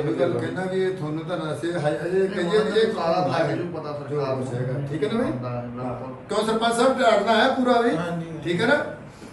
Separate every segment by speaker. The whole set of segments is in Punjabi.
Speaker 1: ਪ੍ਰਧਾਨ ਸੀ ਹੈ ਇਹ ਕਹੀਏ ਇਹ
Speaker 2: ਸਾਰਾ ਲੱਗ ਜੂ ਪਤਾ ਸਰਕਾਰ ਨੂੰ
Speaker 1: ਨੂੰ ਠੀਕ ਹੈ ਨਾ ਬਈ। ਕਿਉਂ ਸਰਪੰਚ ਸਾਹਿਬ ਢਾੜਨਾ ਹੈ ਪੂਰਾ ਵੀ
Speaker 3: ਹਾਂਜੀ।
Speaker 1: ਠੀਕ ਹੈ ਨਾ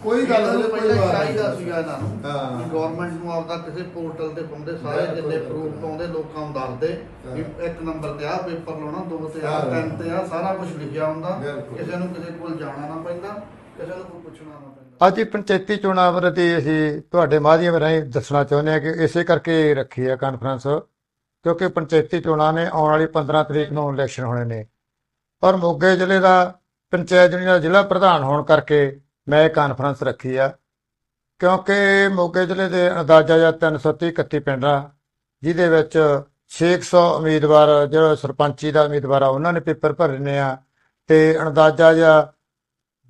Speaker 1: ਕੋਈ ਗੱਲ
Speaker 2: ਗੱਲ
Speaker 1: ਨਹੀਂ
Speaker 2: ਪਹਿਲਾਂ ਚਾਹੀਦਾ ਸੀਗਾ ਇਹਨਾਂ ਨੂੰ
Speaker 1: ਹਾਂ।
Speaker 2: ਗਵਰਨਮੈਂਟ ਨੂੰ ਆਪਦਾ ਕਿਸੇ ਪੋਰਟਲ ਤੇ ਪਾਉਂਦੇ ਸਾਰੇ ਜਿੰਨੇ। ਪ੍ਰੂਫ ਪਾਉਂਦੇ ਲੋਕਾਂ ਨੂੰ ਦੱਸਦੇ ਵੀ ਇੱਕ ਨੰਬਰ ਤੇ ਆ ਪੇਪਰ ਲਾਉਣਾ ਦੋ ਤੇ ਆ। ਤਿੰਨ ਤੇ ਆ ਸਾਰਾ ਕੁਝ ਲਿਖਿਆ ਹੁੰਦਾ। ਕਿਸੇ ਨੂੰ ਕਿਸੇ ਕੋਲ ਜਾਣਾ ਨਾ ਪੈਂਦਾ ਕਿਸੇ ਨੂੰ ਕੋਈ ਪੁੱਛਣਾ ਨਾ ਪੈਂਦਾ
Speaker 4: ਅੱਜ ਹੀ ਪੰਚਾਇਤੀ ਚੋਣਾਂ ਬਾਰੇ ਅਸੀਂ ਤੁਹਾਡੇ ਮਾਧਿਅਮ ਰਾਹੀਂ ਦੱਸਣਾ ਚਾਹੁੰਦੇ ਹਾਂ ਕਿ ਇਸੇ ਕਰਕੇ ਰੱਖੀ ਹੈ ਕਾਨਫਰੰਸ ਕਿਉਂਕਿ ਪੰਚਾਇਤੀ ਚੋਣਾਂ ਨੇ ਆਉਣ ਵਾਲੀ 15 ਤਰੀਕ ਨੂੰ ਇਲੈਕਸ਼ਨ ਹੋਣੇ ਨੇ। ਪਰ ਮੋਗੇ ਜ਼ਿਲ੍ਹੇ ਦਾ ਪੰਚਾਇਤ ਯੂਨੀਅਨ ਦਾ ਜ਼ਿਲ੍ਹਾ ਪ੍ਰਧਾਨ ਹੋਣ ਕਰਕੇ ਮੈਂ ਇਹ ਕਾਨਫਰੰਸ ਰੱਖੀ ਆ, ਕਿਉਂਕਿ ਮੋਗੇ ਜ਼ਿਲ੍ਹੇ ਦੇ ਅੰਦਾਜ਼ਾ ਜਾਂ 330 31 ਪਿੰਡ ਆ ਜਿਹਦੇ ਵਿੱਚ 600 ਉਮੀਦਵਾਰ ਜਿਹੜਾ ਸਰਪੰਚੀ ਦਾ ਉਮੀਦਵਾਰ ਆ, ਉਹਨਾਂ ਨੇ ਪੇਪਰ ਭਰਨੇ ਨੇ ਆ ਤੇ ਅੰਦਾਜ਼ਾ ਜਾਂ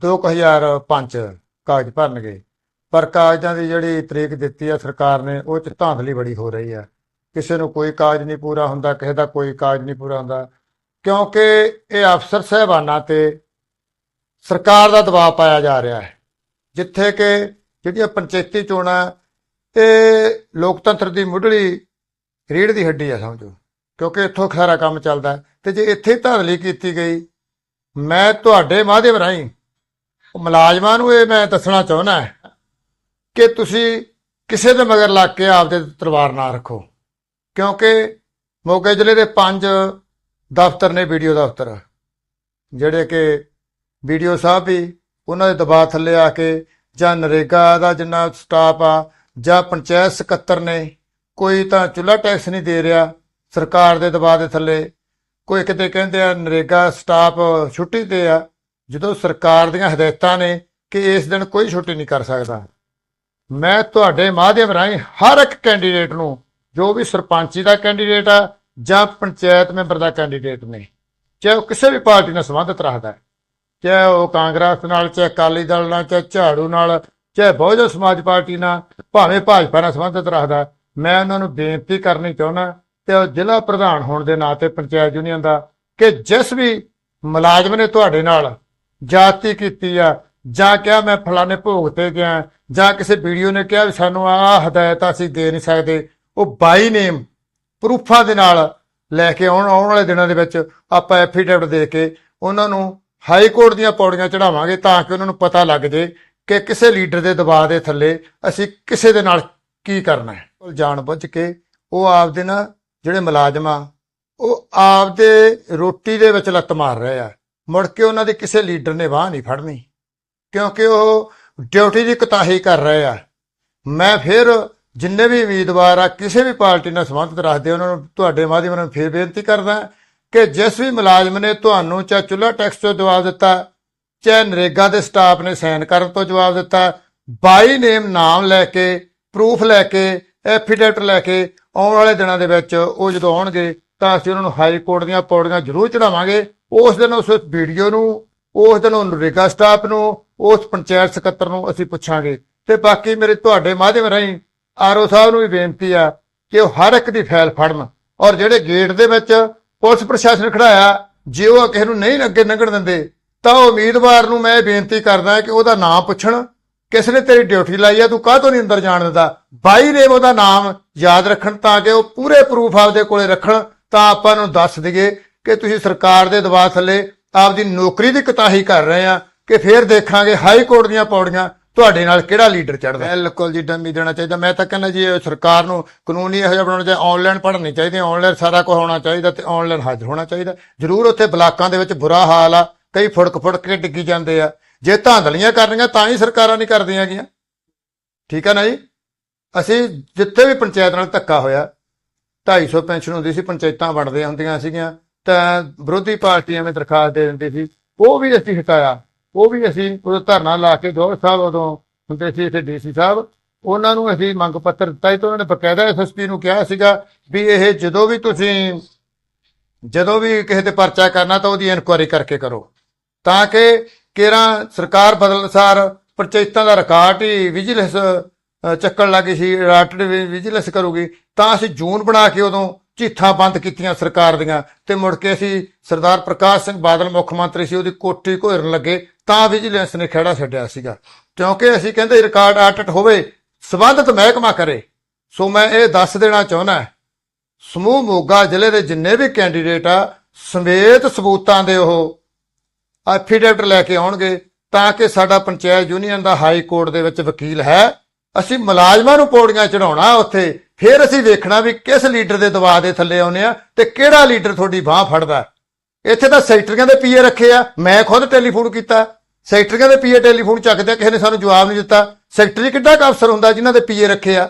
Speaker 4: 2005 ਕਾਗਜ਼ ਭਰਨਗੇ। ਪਰ ਕਾਗਜ਼ਾਂ ਦੀ ਜਿਹੜੀ ਤਰੀਕ ਦਿੱਤੀ ਆ ਸਰਕਾਰ ਨੇ, ਉਹ ਚ ਧਾਂਦਲੀ ਬੜੀ ਹੋ ਰਹੀ ਆ। ਕਿਸੇ ਨੂੰ ਕੋਈ ਕਾਗਜ਼ ਨਹੀਂ ਪੂਰਾ ਹੁੰਦਾ, ਕਿਸੇ ਦਾ ਕੋਈ ਕਾਗਜ਼ ਨਹੀਂ ਪੂਰਾ ਹੁੰਦਾ। ਕਿਉਂਕਿ ਇਹ ਅਫਸਰ ਸਹਿਬਾਨਾਂ ਤੇ ਸਰਕਾਰ ਦਾ ਦਬਾਅ ਪਾਇਆ ਜਾ ਰਿਹਾ ਹੈ। ਜਿੱਥੇ ਕਿ ਜਿਹੜੀਆਂ ਪੰਚਾਇਤੀ ਚੋਣਾਂ, ਇਹ ਲੋਕਤੰਤਰ ਦੀ ਮੁੱਢਲੀ ਰੀੜ ਦੀ ਹੱਡੀ ਆ, ਸਮਝੋ। ਕਿਉਂਕਿ ਇੱਥੋਂ ਸਾਰਾ ਕੰਮ ਚੱਲਦਾ ਹੈ। ਤੇ ਜੇ ਇੱਥੇ ਹੀ ਧਾਂਦਲੀ ਕੀਤੀ ਗਈ, ਮੈਂ ਤੁਹਾਡੇ ਮਾਧਿਅਮ ਰਾਹੀਂ ਉਹ ਮੁਲਾਜ਼ਮਾਂ ਨੂੰ ਇਹ ਮੈਂ ਦੱਸਣਾ ਚਾਹੁੰਦਾ ਕਿ ਤੁਸੀਂ ਕਿਸੇ ਦੇ ਮਗਰ ਲੱਗ ਕੇ ਆਪਦੇ ਤਲਵਾਰ ਨਾ ਰੱਖੋ। ਕਿਉਂਕਿ ਮੋਗੇ ਜ਼ਿਲ੍ਹੇ ਦੇ ਪੰਜ ਦਫ਼ਤਰ ਨੇ ਵੀਡੀਓ ਦਫ਼ਤਰ, ਜਿਹੜੇ ਕਿ ਵੀਡੀਓ ਸਾਹਿਬ ਵੀ ਉਹਨਾਂ ਦੇ ਦਬਾਅ ਥੱਲੇ ਆ ਕੇ ਜਾਂ ਨਰੇਗਾ ਦਾ ਜਿੰਨਾ ਸਟਾਫ ਆ ਜਾਂ ਪੰਚਾਇਤ ਸਕੱਤਰ ਨੇ ਕੋਈ ਤਾਂ ਚੁੱਲ੍ਹਾ ਟੈਕਸ ਨਹੀਂ ਦੇ ਰਿਹਾ ਸਰਕਾਰ ਦੇ ਦਬਾਅ ਦੇ ਥੱਲੇ, ਕੋਈ ਕਿਤੇ ਕਹਿੰਦੇ ਆ ਨਰੇਗਾ ਸਟਾਫ ਛੁੱਟੀ ਤੇ ਆ ਜਦੋਂ ਸਰਕਾਰ ਦੀਆਂ ਹਦਾਇਤਾਂ ਨੇ ਕਿ ਇਸ ਦਿਨ ਕੋਈ ਛੁੱਟੀ ਨਹੀਂ ਕਰ ਸਕਦਾ, ਮੈਂ ਤੁਹਾਡੇ ਮਾਧਿਅਮ ਰਾਹੀਂ ਹਰ ਇੱਕ ਕੈਂਡੀਡੇਟ ਨੂੰ, ਜੋ ਵੀ ਸਰਪੰਚੀ ਦਾ ਕੈਂਡੀਡੇਟ ਆ ਜਾਂ ਪੰਚਾਇਤ ਮੈਂਬਰ ਦਾ ਕੈਂਡੀਡੇਟ ਨੇ, ਚਾਹੇ ਉਹ ਕਿਸੇ ਵੀ ਪਾਰਟੀ ਨਾਲ ਸੰਬੰਧਿਤ ਰੱਖਦਾ ਹੈ, ਚਾਹੇ ਉਹ ਕਾਂਗਰਸ ਨਾਲ, ਚਾਹੇ ਅਕਾਲੀ ਦਲ ਨਾਲ, ਚਾਹੇ ਝਾੜੂ ਨਾਲ, ਚਾਹੇ ਬਹੁਜਨ ਸਮਾਜ ਪਾਰਟੀ ਨਾਲ, ਭਾਵੇਂ ਭਾਜਪਾ ਨਾਲ ਸੰਬੰਧਿਤ ਰੱਖਦਾ ਮੈਂ ਉਹਨਾਂ ਨੂੰ ਬੇਨਤੀ ਕਰਨੀ ਚਾਹੁੰਦਾ ਤੇ ਉਹ ਜ਼ਿਲ੍ਹਾ ਪ੍ਰਧਾਨ ਹੋਣ ਦੇ ਨਾਤੇ ਪੰਚਾਇਤ ਯੂਨੀਅਨ ਦਾ, ਕਿ ਜਿਸ ਵੀ ਮੁਲਾਜ਼ਮ ਨੇ ਤੁਹਾਡੇ ਨਾਲ ਜਾਤੀ ਕੀਤੀ ਆ। ਜਾਂ ਕਿਹਾ ਮੈਂ ਫਲਾਣੇ ਭੋਗ ਤੇ ਗਿਆ। ਜਾਂ ਕਿਸੇ ਵੀਡੀਓ ਨੇ ਕਿਹਾ ਵੀ ਸਾਨੂੰ ਆਹ ਹਦਾਇਤ ਅਸੀਂ ਦੇ ਨਹੀਂ ਸਕਦੇ। ਉਹ ਬਾਈ ਨੇਮ ਪ੍ਰੂਫਾਂ ਦੇ ਨਾਲ ਲੈ ਕੇ ਆਉਣ ਆਉਣ ਵਾਲੇ ਦਿਨਾਂ ਦੇ ਵਿੱਚ ਆਪਾਂ ਐਫੀਡੇਵਿਟ ਦੇ ਕੇ ਉਹਨਾਂ ਨੂੰ ਹਾਈ ਕੋਰਟ ਦੀਆਂ ਪੌੜੀਆਂ ਚੜਾਵਾਂਗੇ ਤਾਂ ਕਿ ਉਹਨਾਂ ਨੂੰ ਪਤਾ ਲੱਗ ਜੇ ਕਿ ਕਿਸੇ ਲੀਡਰ ਦੇ ਦਬਾਅ ਦੇ ਥੱਲੇ ਅਸੀਂ ਕਿਸੇ ਦੇ ਨਾਲ ਕੀ ਕਰਨਾ ਹੈ। ਜਾਣ ਬੁੱਝ ਕੇ ਉਹ ਆਪਦੇ ਨਾ ਜਿਹੜੇ ਮੁਲਾਜ਼ਮ ਆ, ਉਹ ਆਪਦੇ ਰੋਟੀ ਦੇ ਵਿੱਚ ਲੱਤ ਮਾਰ ਰਹੇ ਆ। ਮੁੜ ਕੇ ਉਹਨਾਂ ਦੇ ਕਿਸੇ ਲੀਡਰ ਨੇ ਬਾਹ ਨਹੀਂ ਫੜਨੀ, ਕਿਉਂਕਿ ਉਹ ਡਿਊਟੀ ਦੀ ਕੁਤਾਹੀ ਕਰ ਰਹੇ ਆ। ਮੈਂ ਫਿਰ ਜਿੰਨੇ ਵੀ ਉਮੀਦਵਾਰ ਆ, ਕਿਸੇ ਵੀ ਪਾਰਟੀ ਨਾਲ ਸੰਬੰਧਿਤ ਰੱਖਦੇ ਉਹਨਾਂ ਨੂੰ ਤੁਹਾਡੇ ਮਾਧਿਅਮ ਨਾਲ ਫਿਰ ਬੇਨਤੀ ਕਰਦਾ ਕਿ ਜਿਸ ਵੀ ਮੁਲਾਜ਼ਮ ਨੇ ਤੁਹਾਨੂੰ ਚਾਹੇ ਚੁੱਲ੍ਹਾ ਟੈਕਸ ਤੋਂ ਜਵਾਬ ਦਿੱਤਾ, ਚਾਹੇ ਨਰੇਗਾ ਦੇ ਸਟਾਫ ਨੇ ਸਾਈਨ ਕਰਨ ਤੋਂ ਜਵਾਬ ਦਿੱਤਾ, ਬਾਈ ਨੇਮ ਨਾਮ ਲੈ ਕੇ, ਪ੍ਰੂਫ ਲੈ ਕੇ, ਐਫੀਡੇਵਿਟ ਲੈ ਕੇ ਆਉਣ ਵਾਲੇ ਦਿਨਾਂ ਦੇ ਵਿੱਚ ਉਹ ਜਦੋਂ ਆਉਣਗੇ ਤਾਂ ਅਸੀਂ ਉਹਨਾਂ ਨੂੰ ਹਾਈ ਕੋਰਟ ਦੀਆਂ ਪੌੜੀਆਂ ਜ਼ਰੂਰ ਚੜਾਵਾਂਗੇ ਉਸ ਦਿਨ ਉਸ ਵੀਡੀਓ ਨੂੰ, ਉਸ ਦਿਨ ਉਹ ਨਰੇਗਾ ਸਟਾਫ ਨੂੰ, ਉਸ ਪੰਚਾਇਤ ਸਕੱਤਰ ਨੂੰ ਅਸੀਂ ਪੁੱਛਾਂਗੇ। ਤੇ ਬਾਕੀ ਮੇਰੇ ਤੁਹਾਡੇ ਮਾਧਿਅਮ ਰਾਹੀਂ ਆਰਓ ਸਾਹਿਬ ਨੂੰ ਵੀ ਬੇਨਤੀ ਆ ਕਿ ਉਹ ਹਰ ਇੱਕ ਦੀ ਫਾਈਲ ਫੜਨ। ਔਰ ਜਿਹੜੇ ਗੇਟ ਦੇ ਵਿੱਚ ਪੁਲਿਸ ਪ੍ਰਸ਼ਾਸਨ ਖੜਾਇਆ, ਜੇ ਉਹ ਕਿਸੇ ਨੂੰ ਨਹੀਂ ਅੱਗੇ ਲੰਘਣ ਦਿੰਦੇ, ਤਾਂ ਉਹ ਉਮੀਦਵਾਰ ਨੂੰ ਮੈਂ ਇਹ ਬੇਨਤੀ ਕਰਦਾ ਕਿ ਉਹਦਾ ਨਾਮ ਪੁੱਛਣ। ਕਿਸ ਨੇ ਤੇਰੀ ਡਿਊਟੀ ਲਾਈ ਆ, ਤੂੰ ਕਾਹ ਤੋਂ ਨਹੀਂ ਅੰਦਰ ਜਾਣ ਦਿੰਦਾ? ਬਾਈ ਨੇ ਉਹਦਾ ਨਾਮ ਯਾਦ ਰੱਖਣ ਤਾਂ ਕਿ ਉਹ ਪੂਰੇ ਪ੍ਰੂਫ ਆਪਦੇ ਕੋਲੇ ਰੱਖਣ। ਤਾਂ ਆਪਾਂ ਨੂੰ ਦੱਸ ਦਈਏ ਕਿ ਤੁਸੀਂ ਸਰਕਾਰ ਦੇ ਦਬਾਅ ਥੱਲੇ ਆਪਦੀ ਨੌਕਰੀ ਦੀ ਕੁਤਾਹੀ ਕਰ ਰਹੇ ਆ ਕਿ ਫਿਰ ਦੇਖਾਂਗੇ ਹਾਈ ਕੋਰਟ ਦੀਆਂ ਪੌੜੀਆਂ ਤੁਹਾਡੇ ਨਾਲ ਕਿਹੜਾ ਲੀਡਰ ਚੜਦਾ ਬਿਲਕੁਲ ਜੀ, ਡੰਮੀ ਦੇਣਾ ਚਾਹੀਦਾ। ਮੈਂ ਤਾਂ ਕਹਿੰਦਾ ਜੀ ਸਰਕਾਰ ਨੂੰ ਕਾਨੂੰਨੀ ਇਹੋ ਜਿਹਾ ਬਣਾਉਣਾ ਚਾਹੀਦਾ ਆਨਲਾਈਨ ਪੜ੍ਹਨੀ ਚਾਹੀਦੀ ਆਨਲਾਈਨ ਸਾਰਾ ਕੁਝ ਹੋਣਾ ਚਾਹੀਦਾ ਤੇ ਆਨਲਾਈਨ ਹਾਜ਼ਰ ਹੋਣਾ ਚਾਹੀਦਾ। ਜ਼ਰੂਰ ਉੱਥੇ ਬਲਾਕਾਂ ਦੇ ਵਿੱਚ ਬੁਰਾ ਹਾਲ ਆ, ਕਈ ਫੁੜਕ ਫੁੜਕ ਕੇ ਡਿੱਗੀ ਜਾਂਦੇ ਆ। ਜੇ ਧਾਂਦਲੀਆਂ ਕਰਨੀਆਂ ਤਾਂ ਹੀ ਸਰਕਾਰਾਂ ਨਹੀਂ ਕਰਦੀਆਂ ਗੀਆਂ। ਠੀਕ ਹੈ ਨਾ ਜੀ? ਅਸੀਂ ਜਿੱਥੇ ਵੀ ਪੰਚਾਇਤ ਨਾਲ ਧੱਕਾ ਹੋਇਆ 250 ਪੈਨਸ਼ਨ ਹੁੰਦੀ ਸੀ ਪੰਚਾਇਤਾਂ ਵੰਡਦੀਆਂ ਹੁੰਦੀਆਂ ਸੀਗੀਆਂ। ਤਾਂ ਵਿਰੋਧੀ ਪਾਰਟੀਆਂ ਵਿੱਚ ਦਰਖਾਸਤ ਦੇ ਦਿੰਦੀ ਸੀ ਉਹ ਵੀ ਅਸੀਂ ਹਟਾਇਆ। ਉਹ ਵੀ ਅਸੀਂ ਉਦੋਂ ਧਰਨਾ ਲਾ ਕੇ ਗੌਰ ਸਾਹਿਬ ਉਦੋਂ ਹੁੰਦੇ ਸੀ ਇੱਥੇ ਡੀਸੀ ਸਾਹਿਬ। ਉਹਨਾਂ ਨੂੰ ਅਸੀਂ ਮੰਗ ਪੱਤਰ ਦਿੱਤਾ ਸੀ ਤੇ ਉਹਨਾਂ ਨੇ ਬਕਾਇਦਾ ਐਸਐਸਪੀ ਨੂੰ ਕਿਹਾ ਸੀਗਾ ਵੀ ਇਹ ਜਦੋਂ ਵੀ ਤੁਸੀਂ ਜਦੋਂ ਵੀ ਕਿਸੇ ਤੇ ਪਰਚਾ ਕਰਨਾ ਤਾਂ ਉਹਦੀ ਇਨਕੁਆਇਰੀ ਕਰਕੇ ਕਰੋ। ਤਾਂ ਕਿ ਕਿਹੜਾ ਸਰਕਾਰ ਬਦਲਸਾਰ ਪੰਚਾਇਤਾਂ ਦਾ ਰਿਕਾਰਡ ਹੀ ਵਿਜੀਲੈਂਸ ਅ, ਚੱਕਣ ਲੱਗੀ ਸੀ ਰਾਟਡ ਵਿਜੀਲੈਂਸ ਕਰੂਗੀ। ਤਾਂ ਅਸੀਂ ਜੂਨ ਬਣਾ ਕੇ ਉਦੋਂ ਝੀਠਾਂ ਬੰਦ ਕੀਤੀਆਂ ਸਰਕਾਰ ਦੀਆਂ। ਤੇ ਮੁੜ ਕੇ ਅਸੀਂ ਸਰਦਾਰ ਪ੍ਰਕਾਸ਼ ਸਿੰਘ ਬਾਦਲ ਮੁੱਖ ਮੰਤਰੀ ਸੀ, ਉਹਦੀ ਕੋਠੀ ਘੋਰਨ ਲੱਗੇ, ਤਾਂ ਵਿਜੀਲੈਂਸ ਨੇ ਖੜਾ ਛੱਡਿਆ ਸੀਗਾ। ਕਿਉਂਕਿ ਅਸੀਂ ਕਹਿੰਦੇ ਰਿਕਾਰਡ ਆਡਿਟ ਹੋਵੇ, ਸਬੰਧਤ ਮਹਿਕਮਾ ਕਰੇ। ਸੋ ਮੈਂ ਇਹ ਦੱਸ ਦੇਣਾ ਚਾਹੁੰਦਾ ਸਮੂਹ ਮੋਗਾ ਜ਼ਿਲ੍ਹੇ ਦੇ ਜਿੰਨੇ ਵੀ ਕੈਂਡੀਡੇਟ ਆ, ਸਮੇਤ ਸਬੂਤਾਂ ਦੇ ਉਹ ਐਫੀਡੇਵਿਟ ਲੈ ਕੇ ਆਉਣਗੇ, ਤਾਂ ਕਿ ਸਾਡਾ ਪੰਚਾਇਤ ਯੂਨੀਅਨ ਦਾ ਹਾਈ ਕੋਰਟ ਦੇ ਵਿੱਚ ਵਕੀਲ ਹੈ। ਅਸੀਂ ਮੁਲਾਜ਼ਮਾਂ ਨੂੰ ਪੌੜੀਆਂ ਚੜਾਉਣਾ ਉੱਥੇ ਫਿਰ ਅਸੀਂ ਵੇਖਣਾ ਵੀ ਕਿਸ ਲੀਡਰ ਦੇ ਦਬਾਅ ਦੇ ਥੱਲੇ ਆਉਨੇ ਆ ਤੇ ਕਿਹੜਾ ਲੀਡਰ ਤੁਹਾਡੀ ਬਾਹ ਫੜਦਾ। ਇੱਥੇ ਤਾਂ ਸੈਕਟਰੀਆਂ ਦੇ ਪੀਏ ਰੱਖੇ ਆ ਮੈਂ ਖੁਦ ਟੈਲੀਫੋਨ ਕੀਤਾ। ਸੈਕਟਰੀਆਂ ਦੇ ਪੀਏ ਟੈਲੀਫੋਨ ਚੱਕਦੇ ਆ, ਕਿਸੇ ਨੇ ਸਾਨੂੰ ਜਵਾਬ ਨਹੀਂ ਦਿੱਤਾ। ਸੈਕਟਰੀ ਕਿੱਡਾ ਕੁ ਅਫਸਰ ਹੁੰਦਾ ਜਿਨ੍ਹਾਂ ਦੇ ਪੀਏ ਰੱਖੇ ਆ?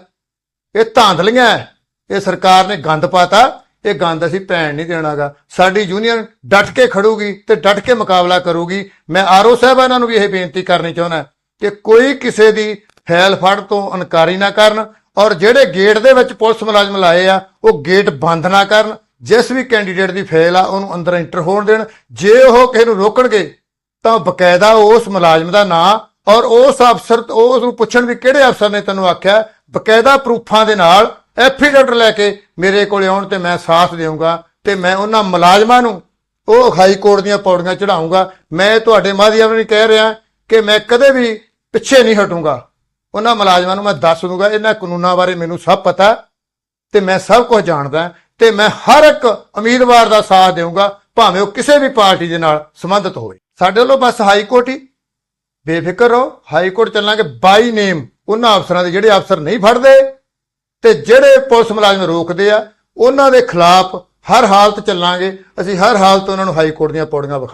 Speaker 4: ਇਹ ਧਾਂਦਲੀਆਂ ਹੈ। ਇਹ ਸਰਕਾਰ ਨੇ ਗੰਦ ਪਾਤਾ ਇਹ ਗੰਦ ਅਸੀਂ ਭੈਣ ਨਹੀਂ ਦੇਣਾਗਾ। ਸਾਡੀ ਯੂਨੀਅਨ ਡਟ ਕੇ ਖੜੂਗੀ ਤੇ ਡਟ ਕੇ ਮੁਕਾਬਲਾ ਕਰੂਗੀ। ਮੈਂ ਆਰਓ ਸਾਹਿਬਾਨਾਂ ਨੂੰ ਵੀ ਇਹ ਬੇਨਤੀ ਕਰਨੀ ਚਾਹੁੰਦਾ ਕਿ ਕੋਈ ਕਿਸੇ ਦੀ ਫੈਲ ਫੜ ਤੋਂ ਇਨਕਾਰੀ ਨਾ ਕਰਨ ਔਰ ਜਿਹੜੇ ਗੇਟ ਦੇ ਵਿੱਚ ਪੁਲਿਸ ਮੁਲਾਜ਼ਮ ਲਾਏ ਆ, ਉਹ ਗੇਟ ਬੰਦ ਨਾ ਕਰਨ। ਜਿਸ ਵੀ ਕੈਂਡੀਡੇਟ ਦੀ ਫੇਲ ਆ, ਉਹਨੂੰ ਅੰਦਰ ਐਂਟਰ ਹੋਣ ਦੇਣ। ਜੇ ਉਹ ਕਿਸੇ ਨੂੰ ਰੋਕਣਗੇ, ਤਾਂ ਬਕਾਇਦਾ ਉਸ ਮੁਲਾਜ਼ਮ ਦਾ ਨਾਂ ਔਰ ਉਸ ਅਫਸਰ ਉਸ ਨੂੰ ਪੁੱਛਣ ਵੀ ਕਿਹੜੇ ਅਫਸਰ ਨੇ ਤੈਨੂੰ ਆਖਿਆ। ਬਕਾਇਦਾ ਪ੍ਰੂਫਾਂ ਦੇ ਨਾਲ ਐਫੀਡੇਵਿਟ ਲੈ ਕੇ ਮੇਰੇ ਕੋਲੇ ਆਉਣ ਤੇ ਮੈਂ ਸਾਥ ਦੇਵਾਂਗਾ ਤੇ ਮੈਂ ਉਹਨਾਂ ਮੁਲਾਜ਼ਮਾਂ ਨੂੰ ਉਹ ਹਾਈ ਕੋਰਟ ਦੀਆਂ ਪੌੜੀਆਂ ਚੜਾਉਂਗਾ ਮੈਂ ਤੁਹਾਡੇ ਮਾਧਿਅਮ ਨਾਲ ਕਹਿ ਰਿਹਾ ਕਿ ਮੈਂ ਕਦੇ ਵੀ ਪਿੱਛੇ ਨਹੀਂ ਹਟੂੰਗਾ। ਉਹਨਾਂ ਮੁਲਾਜ਼ਮਾਂ ਨੂੰ ਮੈਂ ਦੱਸ ਦੂੰਗਾ ਇਹਨਾਂ ਕਾਨੂੰਨਾਂ ਬਾਰੇ ਮੈਨੂੰ ਸਭ ਪਤਾ ਤੇ ਮੈਂ ਸਭ ਕੁਝ ਜਾਣਦਾ ਤੇ ਮੈਂ ਹਰ ਇੱਕ ਉਮੀਦਵਾਰ ਦਾ ਸਾਥ ਦੇਵਾਂਗਾ ਭਾਵੇਂ ਉਹ ਕਿਸੇ ਵੀ ਪਾਰਟੀ ਦੇ ਨਾਲ ਸੰਬੰਧਿਤ ਹੋਵੇ। ਸਾਡੇ ਵੱਲੋਂ ਬਸ ਹਾਈ ਕੋਰਟ ਹੀ। ਬੇਫਿਕਰ ਰਹੋ, ਹਾਈ ਕੋਰਟ ਚੱਲਾਂਗੇ ਬਾਈ ਨੇਮ ਉਹਨਾਂ ਅਫਸਰਾਂ ਦੇ ਜਿਹੜੇ ਅਫਸਰ ਨਹੀਂ ਫੜਦੇ ਤੇ ਜਿਹੜੇ ਪੁਲਿਸ ਮੁਲਾਜ਼ਮ ਰੋਕਦੇ ਆ, ਉਹਨਾਂ ਦੇ ਖਿਲਾਫ ਹਰ ਹਾਲਤ ਚੱਲਾਂਗੇ। ਅਸੀਂ ਹਰ ਹਾਲਤ ਉਹਨਾਂ ਨੂੰ ਹਾਈ ਕੋਰਟ ਦੀਆਂ ਪੌੜੀਆਂ ਵਿਖਾ